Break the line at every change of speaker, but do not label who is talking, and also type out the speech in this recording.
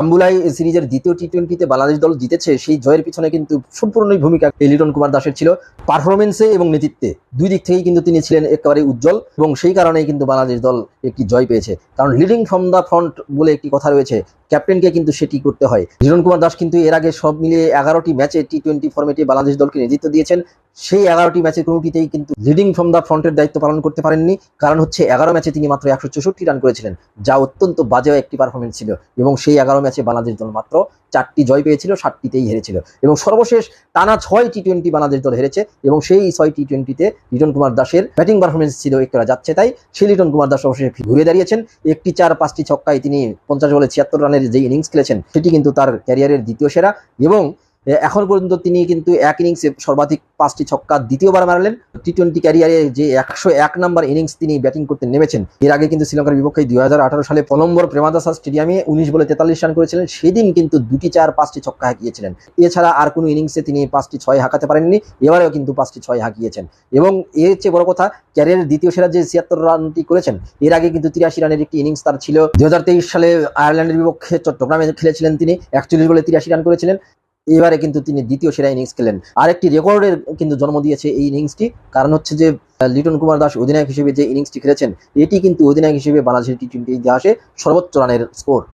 আম্বুলাই সিরিজের দ্বিতীয় টি টোয়েন্টিতে বাংলাদেশ দল জিতেছে, সেই জয়ের পিছনে কিন্তু সম্পূর্ণই ভূমিকা লিটন কুমার দাসের ছিল পারফরমেন্সে এবং নেতৃত্বে। দুই দিক থেকেই কিন্তু তিনি ছিলেন একেবারে উজ্জ্বল এবং সেই কারণেই কিন্তু বাংলাদেশ দল একটি জয় পেয়েছে। কারণ লিডিং ফ্রম দ্য ফ্রন্ট বলে একটি কথা রয়েছে ক্যাপ্টেনকে কিন্তু সেটি করতে হয়। লিটন কুমার দাস কিন্তু এর আগে সব মিলিয়ে এগারোটি ম্যাচে টি টোয়েন্টি ফর্মেটে বাংলাদেশ দলকে নেতৃত্ব দিয়েছেন। সেই এগারোটি ম্যাচের কোনোটিতেই কিন্তু লিডিং ফ্রম দ্য ফ্রন্টের দায়িত্ব পালন করতে পারেননি। কারণ হচ্ছে এগারো ম্যাচে তিনি মাত্র একশো চৌষট্টি রান করেছিলেন, যা অত্যন্ত বাজে একটি পারফরমেন্স ছিল। এবং সেই এগারো ম্যাচে বাংলাদেশ দল মাত্র চারটি জয় পেয়েছিল ষাটটিতেই হেরেছিল। এবং সর্বশেষ টানা ছয় টি টোয়েন্টি বাংলাদেশ দল হেরেছে এবং সেই ছয় টি টোয়েন্টিতে লিটন কুমার দাসের ব্যাটিং পারফরমেন্স ছিল একটা যাচ্ছে তাই সেই লিটন কুমার দাস অবশেষে ঘুরে দাঁড়িয়েছেন। একটি চার, পাঁচটি ছক্কায় তিনি পঞ্চাশ বলে ছিয়াত্তর রানের যে ইনিংস খেলেছেন সেটি কিন্তু তার ক্যারিয়ারের দ্বিতীয় সেরা এবং এখন পর্যন্ত তিনি কিন্তু এক ইনিংসে সর্বাধিক পাঁচটি ছক্কা দ্বিতীয়বার মারলেন। টি টোয়েন্টি ক্যারিয়ারে যে একশো এক নম্বর ইনিংস তিনি ব্যাটিং করতে নেমেছেন, এর আগে কিন্তু শ্রীলঙ্কার বিপক্ষে দুই হাজার আঠারো সালে কলম্বোর প্রেমাদাসা স্টেডিয়ামে উনিশ বলে তেতাল্লিশ রান করেছিলেন, সেদিন কিন্তু দুটি চার, পাঁচটি ছক্কা হাঁকিয়েছিলেন। এছাড়া আর কোনো ইনিংসে তিনি পাঁচটি ছয় হাঁকাতে পারেননি, এবারেও কিন্তু পাঁচটি ছয় হাঁকিয়েছেন। এবং এর চেয়ে বড় কথা ক্যারিয়ারের দ্বিতীয় সেরা যে ছিয়াত্তর রানটি করেছেন, এর আগে কিন্তু তিরাশি রানের একটি ইনিংস তার ছিল। দুই হাজার তেইশ সালে আয়ারল্যান্ডের বিপক্ষে চট্টগ্রামে খেলেছিলেন তিনি, একচল্লিশ বলে তিরাশি রান করেছিলেন। এবারে কিন্তু তিনি দ্বিতীয় সেরা ইনিংস খেলেন। আরেকটি রেকর্ডের কিন্তু জন্ম দিয়েছে এই ইনিংসটি কারণ হচ্ছে যে লিটন কুমার দাস অধিনায়ক হিসেবে যে ইনিংসটি খেলেছেন, এটি কিন্তু অধিনায়ক হিসেবে বাংলাদেশের টি টোয়েন্টি ইতিহাসে সর্বোচ্চ রানের স্কোর